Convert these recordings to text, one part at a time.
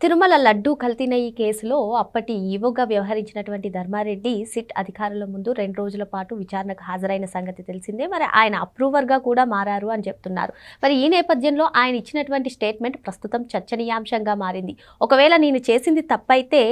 Tirumala laddu కల్తీనయ్యి కేసులో అప్పటి ఈవోగా వ్యవహరించినటువంటి Dharmareddy SIT అధికారుల ముందు రెండు రోజుల పాటు విచారణకు హాజరైన సంగతి తెలిసిందే. మరి ఆయన అప్రూవర్గా కూడా మారారు అని చెప్తున్నారు. మరి ఈ నేపథ్యంలో ఆయన ఇచ్చినటువంటి స్టేట్మెంట్ ప్రస్తుతం చర్చనీయాంశంగా మారింది. ఒకవేళ నేను చేసింది తప్పైతే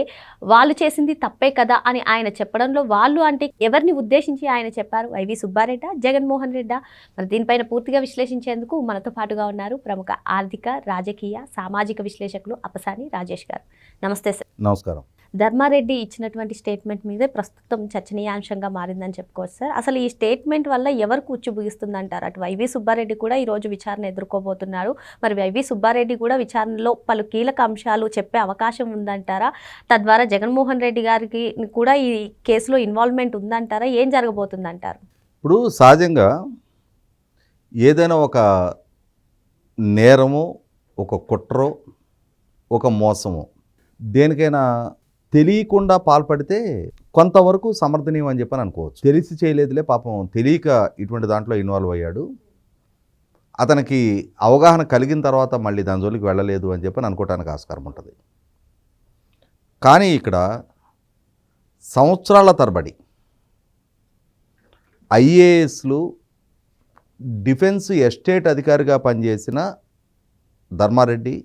వాళ్ళు చేసింది తప్పే కదా అని ఆయన చెప్పడంలో వాళ్ళు అంటే ఎవరిని ఉద్దేశించి ఆయన చెప్పారు? వైవి సుబ్బారెడ్డా జగన్మోహన్ రెడ్డా? మరి దీనిపైన పూర్తిగా విశ్లేషించేందుకు మనతో పాటుగా ఉన్నారు ప్రముఖ ఆర్థిక రాజకీయ సామాజిక విశ్లేషకులు అపసాని రాజేష్ గారు. నమస్తే సార్. నమస్కారం. ధర్మారెడ్డి ఇచ్చినటువంటి స్టేట్మెంట్ మీదే ప్రస్తుతం చర్చనీయాంశంగా మారిందని చెప్పుకోవచ్చు సార్. అసలు ఈ స్టేట్మెంట్ వల్ల ఎవరు కూర్చుబుగిస్తుందంటారు అటు వైవి సుబ్బారెడ్డి కూడా ఈ రోజు విచారణ ఎదుర్కోబోతున్నారు మరి వైవి సుబ్బారెడ్డి కూడా విచారణలో పలు కీలక అంశాలు చెప్పే అవకాశం ఉందంటారా? తద్వారా జగన్మోహన్ రెడ్డి గారికి కూడా ఈ కేసులో ఇన్వాల్వ్మెంట్ ఉందంటారా? ఏం జరగబోతుందంటారు? ఇప్పుడు సహజంగా ఏదైనా ఒక నేరము ఒక కుట్రో ఒక మోసము. దేనికైనా తెలియకుండా పాల్పడితే కొంతవరకు సమర్థనీయం అని చెప్పని అనుకోవచ్చు. తెలిసి చేయలేదులే పాపం. తెలియక ఇటువంటి దాంట్లో ఇన్వాల్వ్ అయ్యాడు. అతనికి అవగాహన కలిగిన తర్వాత మళ్ళీ దాని జోలికి వెళ్ళలేదు అని చెప్పని అనుకోవటానికి ఆస్కారం ఉంటుంది. కానీ ఇక్కడ సంవత్సరాల తరబడి ఐఏఎస్లు డిఫెన్స్ ఎస్టేట్ అధికారిగా పనిచేసిన ధర్మారెడ్డి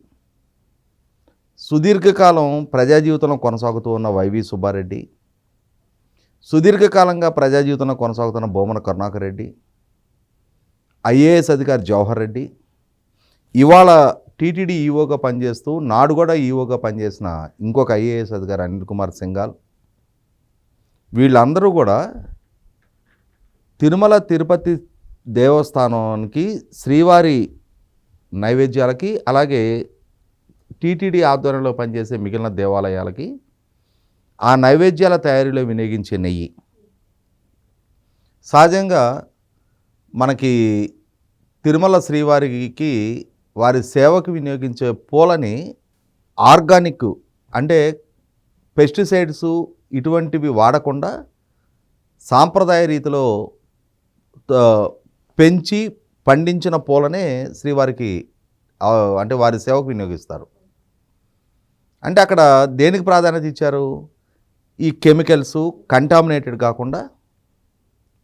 సుదీర్ఘకాలం ప్రజా జీవితంలో కొనసాగుతూ ఉన్న వైవి సుబ్బారెడ్డి సుదీర్ఘకాలంగా ప్రజా జీవితంలో కొనసాగుతున్న బొమ్మన కరుణాకర్ రెడ్డి ఐఏఎస్ అధికారి జవహర్ రెడ్డి ఇవాళ టీటీడీ ఈఓగా పనిచేస్తూ నాడు కూడా ఈఓగా పనిచేసిన ఇంకొక ఐఏఎస్ అధికారి అనిల్ కుమార్ సింగాల్ వీళ్ళందరూ కూడా తిరుమల తిరుపతి దేవస్థానానికి శ్రీవారి నైవేద్యాలకి అలాగే టీటీడీ ఆధ్వర్యంలో పనిచేసే మిగిలిన దేవాలయాలకి ఆ నైవేద్యాల తయారీలో వినియోగించే నెయ్యి. సహజంగా మనకి తిరుమల శ్రీవారికి వారి సేవకు వినియోగించే పూలని ఆర్గానిక్ అంటే పెస్టిసైడ్స్ ఇటువంటివి వాడకుండా సాంప్రదాయ రీతిలో పెంచి పండించిన పూలనే శ్రీవారికి అంటే వారి సేవకు వినియోగిస్తారు. అంటే అక్కడ దేనికి ప్రాధాన్యత ఇచ్చారు? ఈ కెమికల్స్ కంటామినేటెడ్ కాకుండా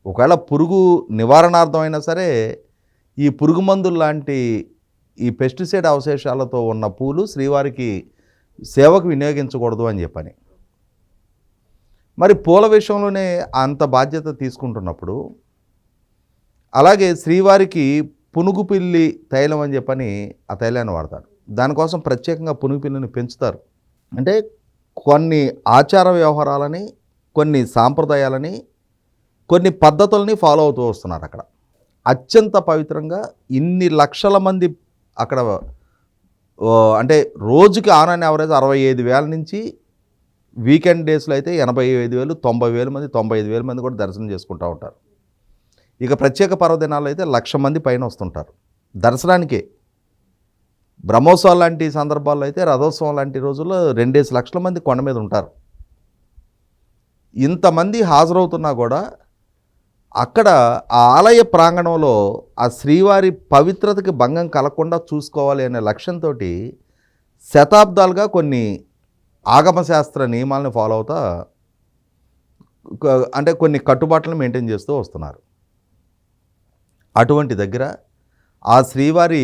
ఒకవేళ పురుగు నివారణార్థం అయినా సరే ఈ పురుగు మందులు లాంటి ఈ పెస్టిసైడ్ అవశేషాలతో ఉన్న పూలు శ్రీవారికి సేవకు వినియోగించకూడదు అని చెప్పని. మరి పూల విషయంలోనే అంత బాధ్యత తీసుకుంటున్నప్పుడు అలాగే శ్రీవారికి పునుగుపిల్లి తైలం అని చెప్పని ఆ తైలాన్ని వాడతారు. దానికోసం ప్రత్యేకంగా పునుగు పెంచుతారు. అంటే కొన్ని ఆచార వ్యవహారాలని కొన్ని సాంప్రదాయాలని కొన్ని పద్ధతుల్ని ఫాలో అవుతూ వస్తున్నారు అక్కడ. అత్యంత పవిత్రంగా ఇన్ని లక్షల మంది అక్కడ అంటే రోజుకి ఆన్ అండ్ యావరేజ్ అరవై ఐదు వేల నుంచి వీకెండ్ డేస్లో అయితే ఎనభై ఐదు వేలు తొంభై వేల మంది తొంభై ఐదు వేల మంది కూడా దర్శనం చేసుకుంటూ ఉంటారు. ఇక ప్రత్యేక పర్వదినాల్లో అయితే లక్ష మంది పైన వస్తుంటారు. దర్శనానికే. బ్రహ్మోత్సవం లాంటి సందర్భాల్లో అయితే రథోత్సవం లాంటి రోజుల్లో రెండేసి లక్షల మంది కొండ మీద ఉంటారు. ఇంతమంది హాజరవుతున్నా కూడా అక్కడ ఆ ఆలయ ప్రాంగణంలో ఆ శ్రీవారి పవిత్రతకి భంగం కలగకుండా చూసుకోవాలి అనే లక్ష్యంతో శతాబ్దాలుగా కొన్ని ఆగమశాస్త్ర నియమాలను ఫాలో అవుతా అంటే కొన్ని కట్టుబాట్లను మెయింటైన్ చేస్తూ వస్తున్నారు. అటువంటి దగ్గర ఆ శ్రీవారి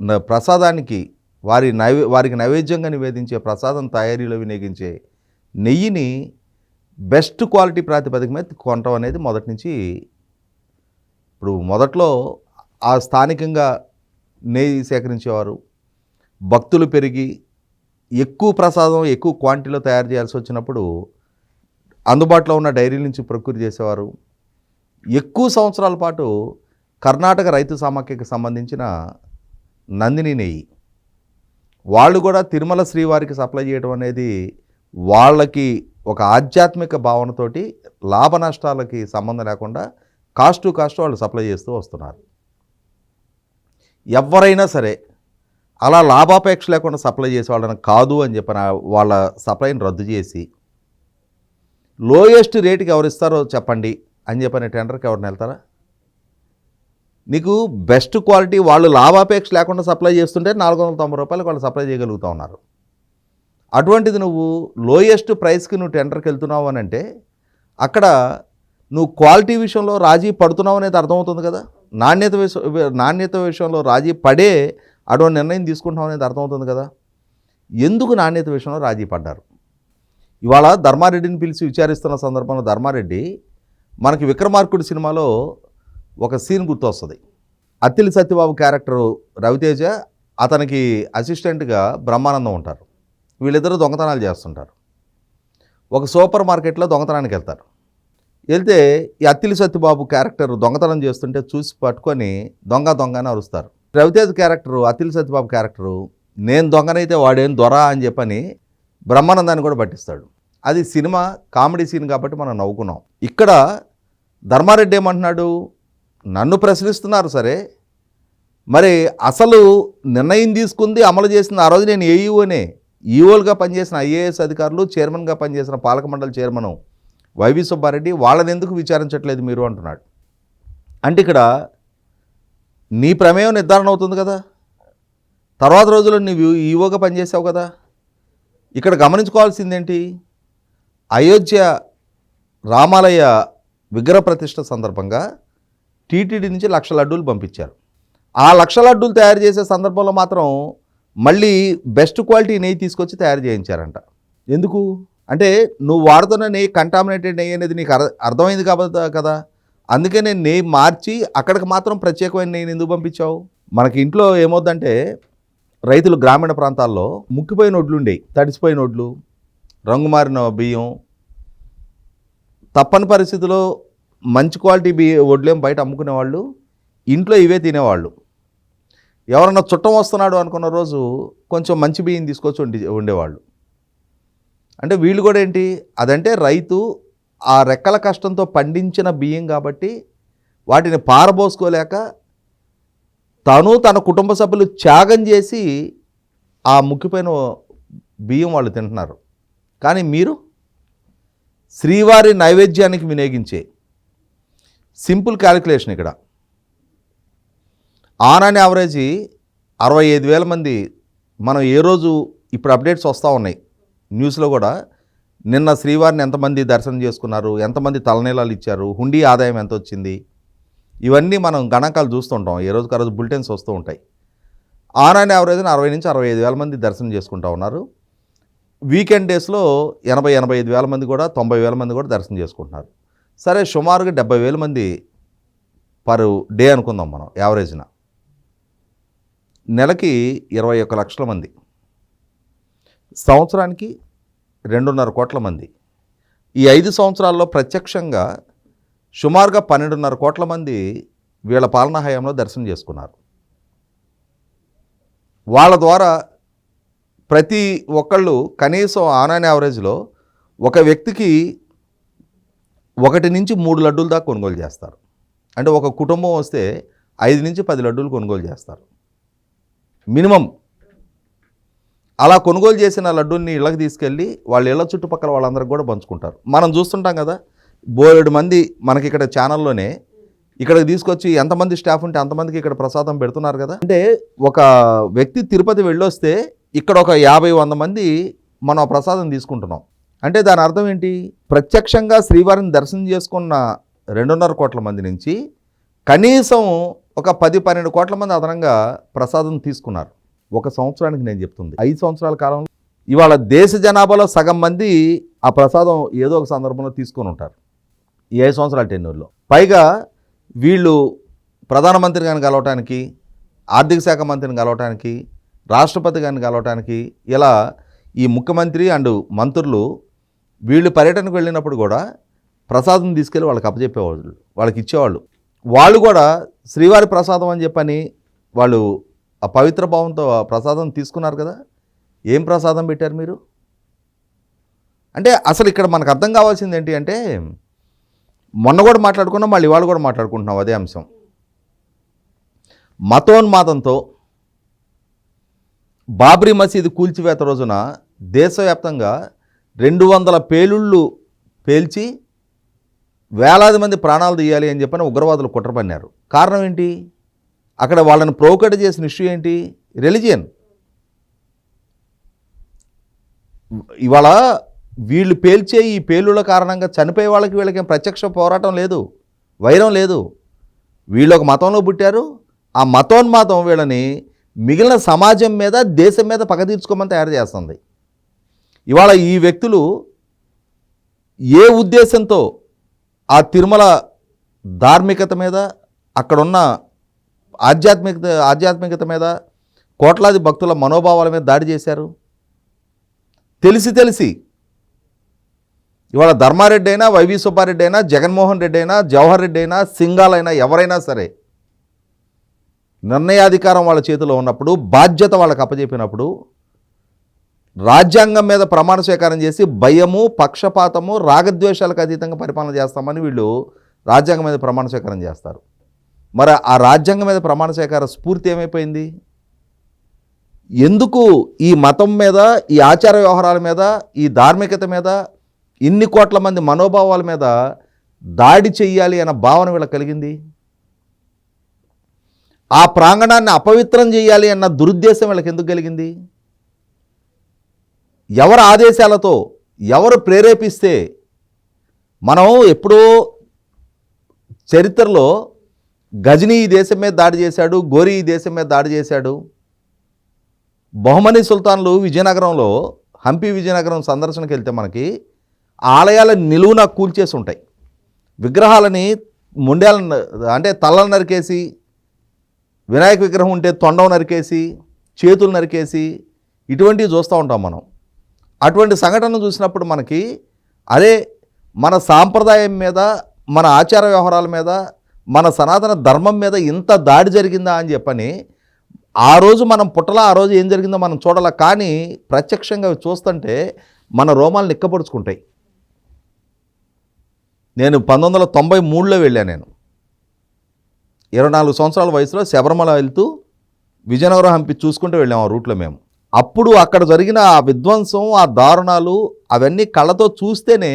ప్రసాదానికి వారి నైవే వారికి నైవేద్యంగా నివేదించే ప్రసాదం తయారీలో వినియోగించే నెయ్యిని బెస్ట్ క్వాలిటీ ప్రాతిపదిక మీద కొనటం అనేది మొదటి నుంచి ఇప్పుడు మొదట్లో ఆ స్థానికంగా నెయ్యి సేకరించేవారు. భక్తులు పెరిగి ఎక్కువ ప్రసాదం ఎక్కువ క్వాంటిటీలో తయారు చేయాల్సి వచ్చినప్పుడు అందుబాటులో ఉన్న డైరీ నుంచి ప్రకృతి చేసేవారు. ఎక్కువ సంవత్సరాల పాటు కర్ణాటక రైతు సమాఖ్యకు సంబంధించిన నందిని నెయ్యి. వాళ్ళు కూడా తిరుమల శ్రీవారికి సప్లై చేయడం అనేది వాళ్ళకి ఒక ఆధ్యాత్మిక భావనతోటి లాభ నష్టాలకి సంబంధం లేకుండా కాస్ట్ టు కాస్ట్ వాళ్ళు సప్లై చేస్తూ వస్తున్నారు. ఎవరైనా సరే అలా లాభాపేక్ష లేకుండా సప్లై చేసే వాళ్ళని కాదు అని చెప్పిన వాళ్ళ సప్లైని రద్దు చేసి లోయెస్ట్ రేటుకి ఎవరు ఇస్తారో చెప్పండి అని చెప్పిన టెండర్కి ఎవరిని వెళ్తారా? నీకు బెస్ట్ క్వాలిటీ వాళ్ళు లాభాపేక్ష లేకుండా సప్లై చేస్తుంటే నాలుగు వందల తొంభై రూపాయలకు వాళ్ళు సప్లై చేయగలుగుతూ ఉన్నారు. అటువంటిది నువ్వు లోయెస్ట్ ప్రైస్కి నువ్వు టెండర్కి వెళ్తున్నావు అని అంటే అక్కడ నువ్వు క్వాలిటీ విషయంలో రాజీ పడుతున్నావు అనేది అర్థమవుతుంది కదా? నాణ్యత విషయం నాణ్యత విషయంలో రాజీ పడే అటువంటి నిర్ణయం తీసుకుంటున్నావు అనేది అర్థమవుతుంది కదా? ఎందుకు నాణ్యత విషయంలో రాజీ పడ్డారు? ఇవాళ ధర్మారెడ్డిని పిలిచి విచారిస్తున్న సందర్భంలో ధర్మారెడ్డి మనకి విక్రమార్కుడు సినిమాలో ఒక సీన్ గుర్తొస్తుంది. అత్తిలి సత్యబాబు క్యారెక్టర్ రవితేజ అతనికి అసిస్టెంట్గా బ్రహ్మానందం ఉంటారు. వీళ్ళిద్దరూ దొంగతనాలు చేస్తుంటారు. ఒక సూపర్ మార్కెట్లో దొంగతనానికి వెళ్తారు. వెళ్తే ఈ అత్తిలి సత్యబాబు క్యారెక్టర్ దొంగతనం చేస్తుంటే చూసి పట్టుకొని దొంగ దొంగ అని అరుస్తారు. రవితేజ క్యారెక్టరు అత్తిలి సత్యబాబు క్యారెక్టరు నేను దొంగనైతే వాడేం దొర అని చెప్పని బ్రహ్మానందాన్ని కూడా పట్టిస్తాడు. అది సినిమా కామెడీ సీన్ కాబట్టి మనం నవ్వుకున్నాం. ఇక్కడ ధర్మారెడ్డి ఏమంటున్నాడు? నన్ను ప్రశ్నిస్తున్నారు సరే. మరి అసలు నిర్ణయం తీసుకుంది అమలు చేసింది ఆ రోజు నేను ఏఈఓనే. ఈఓలుగా పనిచేసిన ఐఏఎస్ అధికారులు చైర్మన్గా పనిచేసిన పాలక మండలి చైర్మన్ వైవి సుబ్బారెడ్డి వాళ్ళని ఎందుకు విచారించట్లేదు మీరు అంటున్నాడు. అంటే ఇక్కడ నీ ప్రమేయం నిర్ధారణ అవుతుంది కదా. తర్వాత రోజుల్లో నువ్వు ఈఓగా పనిచేసావు కదా. ఇక్కడ గమనించుకోవాల్సిందేంటి? అయోధ్య రామాలయ విగ్రహ ప్రతిష్ట సందర్భంగా టీటీడీ నుంచి లక్ష లడ్డూలు పంపించారు. ఆ లక్ష లడ్డూలు తయారు చేసే సందర్భంలో మాత్రం మళ్ళీ బెస్ట్ క్వాలిటీ నెయ్యి తీసుకొచ్చి తయారు చేయించారంట. ఎందుకు? అంటే నువ్వు వాడుతున్న నెయ్యి కంటామినేటెడ్ నెయ్యి అనేది నీకు అర్థ అర్థమైంది కాబట్టి కదా? అందుకే నేను నెయ్యి మార్చి అక్కడికి మాత్రం ప్రత్యేకమైన నెయ్యిని ఎందుకు పంపించావు? మనకి ఇంట్లో ఏమవుద్దంటే రైతులు గ్రామీణ ప్రాంతాల్లో ముక్కిపోయిన ఒడ్లు ఉండేవి తడిసిపోయిన ఒడ్లు రంగు మారిన బియ్యం తప్పని పరిస్థితిలో మంచి క్వాలిటీ బి వడ్లేం బయట అమ్ముకునే వాళ్ళు ఇంట్లో ఇవే తినేవాళ్ళు. ఎవరన్నా చుట్టం వస్తున్నాడు అనుకున్న రోజు కొంచెం మంచి బియ్యం తీసుకొచ్చి వండి ఉండేవాళ్ళు అంటే వీళ్ళు కూడా ఏంటి అదంటే రైతు ఆ రెక్కల కష్టంతో పండించిన బియ్యం కాబట్టి వాటిని పారబోసుకోలేక తను తన కుటుంబ సభ్యులు త్యాగం చేసి ఆ ముక్కిపోయిన బియ్యం వాళ్ళు తింటున్నారు. కానీ మీరు శ్రీవారి నైవేద్యానికి వినియోగించే సింపుల్ క్యాలిక్యులేషన్ ఇక్కడ. ఆన్ అండ్ యావరేజీ అరవై ఐదు వేల మంది మనం ఏ రోజు ఇప్పుడు అప్డేట్స్ వస్తూ ఉన్నాయి. న్యూస్లో కూడా నిన్న శ్రీవారిని ఎంతమంది దర్శనం చేసుకున్నారు ఎంతమంది తలనీలాలు ఇచ్చారు హుండీ ఆదాయం ఎంత వచ్చింది ఇవన్నీ మనం గణాంకాలు చూస్తుంటాం. ఏ రోజుకు ఆ రోజు బులెటిన్స్ వస్తూ ఉంటాయి. ఆన్ అండ్ యావరేజ్ని అరవై నుంచి అరవై ఐదు వేల మంది దర్శనం చేసుకుంటూ ఉన్నారు. వీకెండ్ డేస్లో ఎనభై ఎనభై ఐదు వేల మంది కూడా తొంభై వేల మంది కూడా దర్శనం చేసుకుంటున్నారు. సరే సుమారుగా డెబ్బై వేల మంది పర్ డే అనుకుందాం మనం యావరేజ్న. నెలకి ఇరవై ఒక్క లక్షల మంది. సంవత్సరానికి రెండున్నర కోట్ల మంది. ఈ ఐదు సంవత్సరాల్లో ప్రత్యక్షంగా సుమారుగా పన్నెండున్నర కోట్ల మంది వీళ్ళ పాలనా హయాంలో దర్శనం చేసుకున్నారు. వాళ్ళ ద్వారా ప్రతి ఒక్కళ్ళు కనీసం ఆన్ యావరేజ్లో ఒక వ్యక్తికి ఒకటి నుంచి మూడు లడ్డూలు దాకా కొనుగోలు చేస్తారు. అంటే ఒక కుటుంబం వస్తే ఐదు నుంచి పది లడ్డూలు కొనుగోలు చేస్తారు. మినిమం. అలా కొనుగోలు చేసిన లడ్డూని ఇళ్ళకి తీసుకెళ్ళి వాళ్ళ ఇళ్ళ చుట్టుపక్కల వాళ్ళందరికీ కూడా పంచుకుంటారు. మనం చూస్తుంటాం కదా బోలెడు మంది మనకి ఇక్కడ ఛానల్లోనే ఇక్కడికి తీసుకొచ్చి ఎంతమంది స్టాఫ్ ఉంటే అంతమందికి ఇక్కడ ప్రసాదం పెడుతున్నారు కదా. అంటే ఒక వ్యక్తి తిరుపతి వెళ్ళొస్తే ఇక్కడ ఒక యాభై వంద మంది మనం ఆ ప్రసాదం తీసుకుంటున్నాం. అంటే దాని అర్థం ఏంటి? ప్రత్యక్షంగా శ్రీవారిని దర్శనం చేసుకున్న రెండున్నర కోట్ల మంది నుంచి కనీసం ఒక పది పన్నెండు కోట్ల మంది అదనంగా ప్రసాదం తీసుకున్నారు. ఒక సంవత్సరానికి నేను చెప్తుంది. ఐదు సంవత్సరాల కాలంలో ఇవాళ దేశ జనాభాలో సగం మంది ఆ ప్రసాదం ఏదో ఒక సందర్భంలో తీసుకొని ఉంటారు. ఈ ఐదు సంవత్సరాల టెన్యూర్లో. పైగా వీళ్ళు ప్రధానమంత్రి గారిని కలవటానికి ఆర్థిక శాఖ మంత్రిని కలవటానికి రాష్ట్రపతి గారిని కలవటానికి ఇలా ఈ ముఖ్యమంత్రి అండ్ మంత్రులు వీళ్ళు పర్యటనకు వెళ్ళినప్పుడు కూడా ప్రసాదం తీసుకెళ్ళి వాళ్ళకి అప్పచెప్పేవాళ్ళు వాళ్ళకి ఇచ్చేవాళ్ళు. వాళ్ళు కూడా శ్రీవారి ప్రసాదం అని చెప్పని వాళ్ళు ఆ పవిత్ర భావంతో ఆ ప్రసాదం తీసుకున్నారు కదా ఏం ప్రసాదం పెట్టారు మీరు? అంటే అసలు ఇక్కడ మనకు అర్థం కావాల్సింది ఏంటి అంటే మొన్న కూడా మాట్లాడుకున్నాం మళ్ళీ ఇవాళ కూడా మాట్లాడుకుంటున్నాం అదే అంశం. మతోన్మాదంతో బాబ్రీ మసీదు కూల్చివేత రోజున దేశవ్యాప్తంగా రెండు వందల పేలుళ్ళు పేల్చి వేలాది మంది ప్రాణాలు తీయాలి అని చెప్పని ఉగ్రవాదులు కుట్ర పన్నారు కారణం ఏంటి? అక్కడ వాళ్ళని ప్రోకట్ చేసిన ఇష్యూ ఏంటి? రిలిజియన్. ఇవాళ వీళ్ళు పేల్చే ఈ పేలుల కారణంగా చనిపోయే వాళ్ళకి వీళ్ళకి ప్రత్యక్ష పోరాటం లేదు వైరం లేదు. వీళ్ళు ఒక మతంలో పుట్టారు. ఆ మతోన్మాతం వీళ్ళని మిగిలిన సమాజం మీద దేశం మీద పగ తీర్చుకోమని తయారు చేస్తుంది. ఇవాళ ఈ వ్యక్తులు ఏ ఉద్దేశంతో ఆ తిరుమల ధార్మికత మీద అక్కడున్న ఆధ్యాత్మికత ఆధ్యాత్మికత మీద కోట్లాది భక్తుల మనోభావాల మీద దాడి చేశారు? తెలిసి తెలిసి. ఇవాళ ధర్మారెడ్డి అయినా వైవి సుబ్బారెడ్డి అయినా జగన్మోహన్ రెడ్డి అయినా జవహర్ రెడ్డి అయినా సింగాలైనా ఎవరైనా సరే నిర్ణయాధికారం వాళ్ళ చేతిలో ఉన్నప్పుడు బాధ్యత వాళ్ళకి అప్పచెప్పినప్పుడు రాజ్యాంగం మీద ప్రమాణ స్వీకారం చేసి భయము పక్షపాతము రాగద్వేషాలకు అతీతంగా పరిపాలన చేస్తామని వీళ్ళు రాజ్యాంగం మీద ప్రమాణ స్వీకారం చేస్తారు. మరి ఆ రాజ్యాంగం మీద ప్రమాణ స్వీకార స్ఫూర్తి ఏమైపోయింది? ఎందుకు ఈ మతం మీద ఈ ఆచార వ్యవహారాల మీద ఈ ధార్మికత మీద ఇన్ని కోట్ల మంది మనోభావాల మీద దాడి చెయ్యాలి అన్న భావన వీళ్ళకి కలిగింది? ఆ ప్రాంగణాన్ని అపవిత్రం చేయాలి అన్న దురుద్దేశం వీళ్ళకి ఎందుకు కలిగింది? ఎవరి ఆదేశాలతో ఎవరు ప్రేరేపిస్తే మనం ఎప్పుడో చరిత్రలో గజనీ ఈ దేశం మీద దాడి చేశాడు గోరి ఈ దేశం మీద దాడి చేశాడు బహుమని సుల్తాన్లు విజయనగరంలో హంపి విజయనగరం సందర్శనకి వెళ్తే మనకి ఆలయాల నిలువున కూల్చేసి ఉంటాయి. విగ్రహాలని ముండేలను అంటే తలలు నరికేసి వినాయక విగ్రహం ఉంటే తొండం నరికేసి చేతులు నరికేసి ఇటువంటివి చూస్తూ ఉంటాం మనం. అటువంటి సంఘటనలు చూసినప్పుడు మనకి అరే మన సాంప్రదాయం మీద మన ఆచార వ్యవహారాల మీద మన సనాతన ధర్మం మీద ఇంత దాడి జరిగిందా అని చెప్పని ఆ రోజు మనం పుట్టలా ఆ రోజు ఏం జరిగిందో మనం చూడాల. కానీ ప్రత్యక్షంగా చూస్తుంటే మన రోమాలు నిక్కపరుచుకుంటాయి నేను పంతొమ్మిది వందల తొంభై మూడులో వెళ్ళాను నేను. ఇరవై నాలుగు సంవత్సరాల వయసులో శబరిమల వెళ్తూ విజయనగరం హంపి చూసుకుంటూ వెళ్ళాము ఆ రూట్లో మేము. అప్పుడు అక్కడ జరిగిన ఆ విధ్వంసం ఆ దారుణాలు అవన్నీ కళ్ళతో చూస్తేనే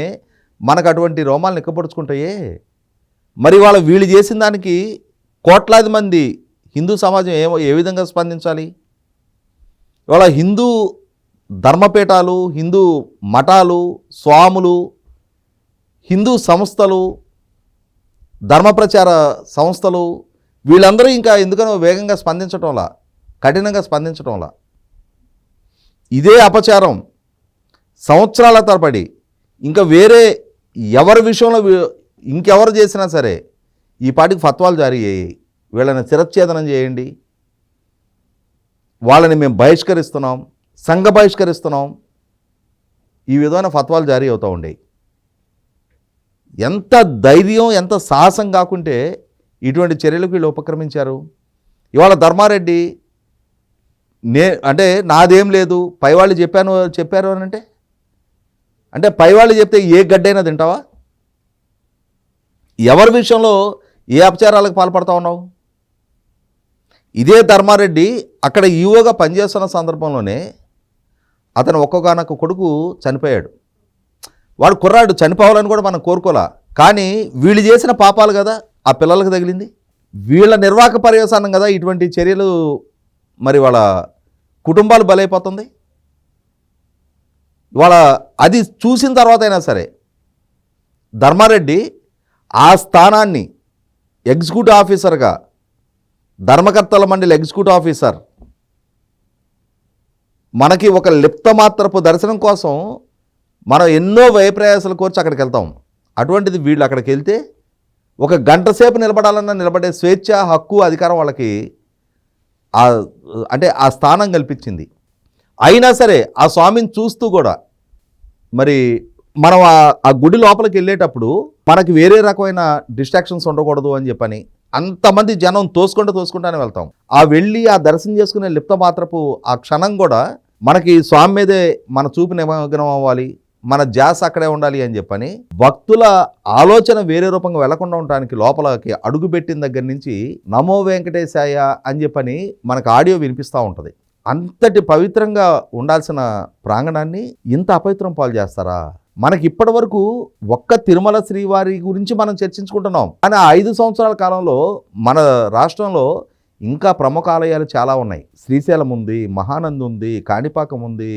మనకు అటువంటి రోమాలు నిక్కపరుచుకుంటాయే మరి వాళ్ళు వీళ్ళు చేసిన దానికి కోట్లాది మంది హిందూ సమాజం ఏమో ఏ విధంగా స్పందించాలి? ఇవాళ హిందూ ధర్మపీఠాలు హిందూ మఠాలు స్వాములు హిందూ సంస్థలు ధర్మ ప్రచార సంస్థలు వీళ్ళందరూ ఇంకా ఎందుకనో వేగంగా స్పందించటంలా కఠినంగా స్పందించటంలా. ఇదే అపచారం సంవత్సరాల తరబడి. ఇంకా వేరే ఎవరి విషయంలో ఇంకెవరు చేసినా సరే ఈ పాటికి ఫత్వాలు జారీ అయ్యాయి. వీళ్ళని శిరచ్ఛేదనం చేయండి. వాళ్ళని మేము బహిష్కరిస్తున్నాం సంఘ బహిష్కరిస్తున్నాం. ఈ విధమైన ఫత్వాలు జారీ అవుతూ ఉండేవి ఎంత ధైర్యం ఎంత సాహసం కాకుంటే ఇటువంటి చర్యలకు వీళ్ళు ఉపక్రమించారు. ఇవాళ ధర్మారెడ్డి నే అంటే నాదేం లేదు. పైవాళ్ళు చెప్పాను చెప్పారు అని అంటే? అంటే పైవాళ్ళు చెప్తే ఏ గడ్డైనా తింటావా? ఎవరి విషయంలో ఏ అపచారాలకు పాల్పడతా ఉన్నావు? ఇదే ధర్మారెడ్డి అక్కడ ఈవోగా పనిచేస్తున్న సందర్భంలోనే అతను ఒక్కొక్కనొక్క కొడుకు చనిపోయాడు. వాడు కుర్రాడు చనిపోవాలని కూడా మనం కోరుకోలే. కానీ వీళ్ళు చేసిన పాపాలు కదా ఆ పిల్లలకు తగిలింది. వీళ్ళ నిర్వాహక పర్యవసానం కదా ఇటువంటి చర్యలు మరి వాళ్ళ కుటుంబాలు బలైపోతుంది. వాళ్ళ అది చూసిన తర్వాత అయినా సరే ధర్మారెడ్డి ఆ స్థానాన్ని ఎగ్జిక్యూటివ్ ఆఫీసర్గా ధర్మకర్తల మండలి ఎగ్జిక్యూటివ్ ఆఫీసర్ మనకి ఒక లిప్తమాత్రపు దర్శనం కోసం మనం ఎన్నో వ్యయప్రయాసాలు కోర్చి అక్కడికి వెళ్తాం. అటువంటిది వీళ్ళు అక్కడికి వెళ్తే ఒక గంట సేపు నిలబడాలన్నా నిలబడే స్వేచ్ఛ హక్కు అధికారం వాళ్ళకి ఆ అంటే ఆ స్థానం కల్పించింది. అయినా సరే ఆ స్వామిని చూస్తూ కూడా మరి మనం ఆ- గుడి లోపలికి వెళ్ళేటప్పుడు మనకి వేరే రకమైన డిస్ట్రాక్షన్స్ ఉండకూడదు అని చెప్పని అంతమంది జనం తోసుకుంటూ తోసుకుంటానే వెళ్తాం. ఆ వెళ్ళి ఆ దర్శనం చేసుకునే లిప్త మాత్రపు ఆ క్షణం కూడా మనకి స్వామి మీదే మన చూపు నిమగ్నం అవ్వాలి. మన జాస్ అక్కడే ఉండాలి అని చెప్పని భక్తుల ఆలోచన వేరే రూపంగా వెళ్ళకుండా ఉండడానికి లోపలకి అడుగు పెట్టిన దగ్గర నుంచి నమో వెంకటేశాయ అని చెప్పని మనకు ఆడియో వినిపిస్తూ ఉంటుంది. అంతటి పవిత్రంగా ఉండాల్సిన ప్రాంగణాన్ని ఇంత అపవిత్రం పాలు చేస్తారా? మనకి ఇప్పటి వరకు ఒక్క తిరుమల శ్రీవారి గురించి మనం చర్చించుకుంటున్నాం. కానీ ఆ ఐదు సంవత్సరాల కాలంలో మన రాష్ట్రంలో ఇంకా ప్రముఖ ఆలయాలు చాలా ఉన్నాయి. శ్రీశైలం ఉంది మహానంది ఉంది కాణిపాకం ఉంది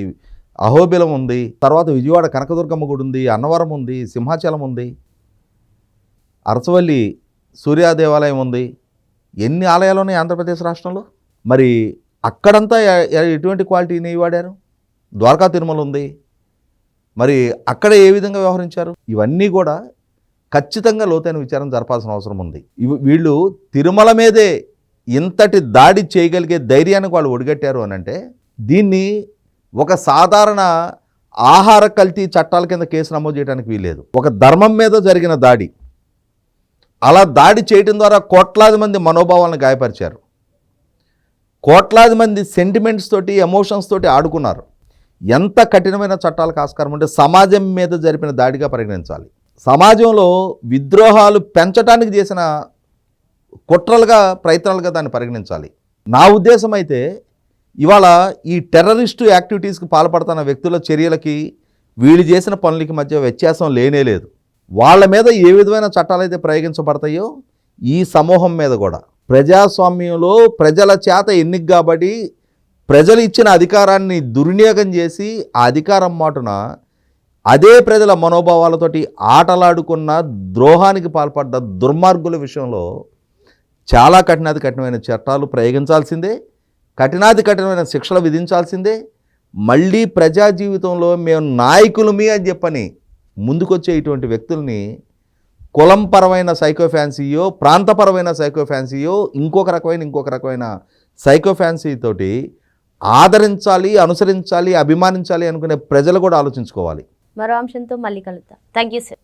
అహోబిలం ఉంది తర్వాత విజయవాడ కనకదుర్గమ్మ గుడి ఉంది అన్నవరం ఉంది సింహాచలం ఉంది అరసవల్లి సూర్య దేవాలయం ఉంది. ఎన్ని ఆలయాలు ఉన్నాయి ఆంధ్రప్రదేశ్ రాష్ట్రంలో? మరి అక్కడంతా ఎటువంటి క్వాలిటీని వాడారు? ద్వారకా తిరుమల ఉంది. మరి అక్కడ ఏ విధంగా వ్యవహరించారు? ఇవన్నీ కూడా ఖచ్చితంగా లోతైన విచారం జరపాల్సిన అవసరం ఉంది. వీళ్ళు తిరుమల మీదే ఇంతటి దాడి చేయగలిగే ధైర్యానికి వాళ్ళు ఒడిగట్టారు అని అంటే దీన్ని ఒక సాధారణ ఆహార కల్తీ చట్టాల కింద కేసు నమోదు చేయడానికి వీలేదు ఒక ధర్మం మీద జరిగిన దాడి అలా దాడి చేయడం ద్వారా కోట్లాది మంది మనోభావాలను గాయపరిచారు. కోట్లాది మంది సెంటిమెంట్స్ తోటి ఎమోషన్స్ తోటి ఆడుకున్నారు. ఎంత కఠినమైన చట్టాలకు ఆస్కారం ఉంటే సమాజం మీద జరిపిన దాడిగా పరిగణించాలి. సమాజంలో విద్రోహాలు పెంచడానికి చేసిన కుట్రలుగా ప్రయత్నాలుగా దాన్ని పరిగణించాలి. నా ఉద్దేశం అయితే ఇవాళ ఈ టెర్రరిస్టు యాక్టివిటీస్కి పాల్పడుతున్న వ్యక్తుల చర్యలకి వీళ్ళు చేసిన పనులకి మధ్య వ్యత్యాసం లేనే లేదు. వాళ్ళ మీద ఏ విధమైన చట్టాలు అయితే ప్రయోగించబడతాయో ఈ సమూహం మీద కూడా. ప్రజాస్వామ్యంలో ప్రజల చేత ఎన్నిక కాబట్టి ప్రజలు ఇచ్చిన అధికారాన్ని దుర్వినియోగం చేసి ఆ అధికారం మాటున అదే ప్రజల మనోభావాలతోటి ఆటలాడుకున్న ద్రోహానికి పాల్పడ్డ దుర్మార్గుల విషయంలో చాలా కఠినాది కఠినమైన చట్టాలు ప్రయోగించాల్సిందే. కఠినాది కఠినమైన శిక్షలు విధించాల్సిందే. మళ్ళీ ప్రజా జీవితంలో మేము నాయకులమి అని చెప్పని ముందుకొచ్చే ఇటువంటి వ్యక్తుల్ని కులంపరమైన సైకోఫాన్సీయో ప్రాంతపరమైన సైకోఫాన్సీయో ఇంకొక రకమైన ఇంకొక రకమైన సైకోఫాన్సీ తోటి ఆదరించాలి అనుసరించాలి అభిమానించాలి అనుకునే ప్రజలు కూడా ఆలోచించుకోవాలి. మరో అంశంతో మళ్ళీ కలుద్దాం. Thank you sir.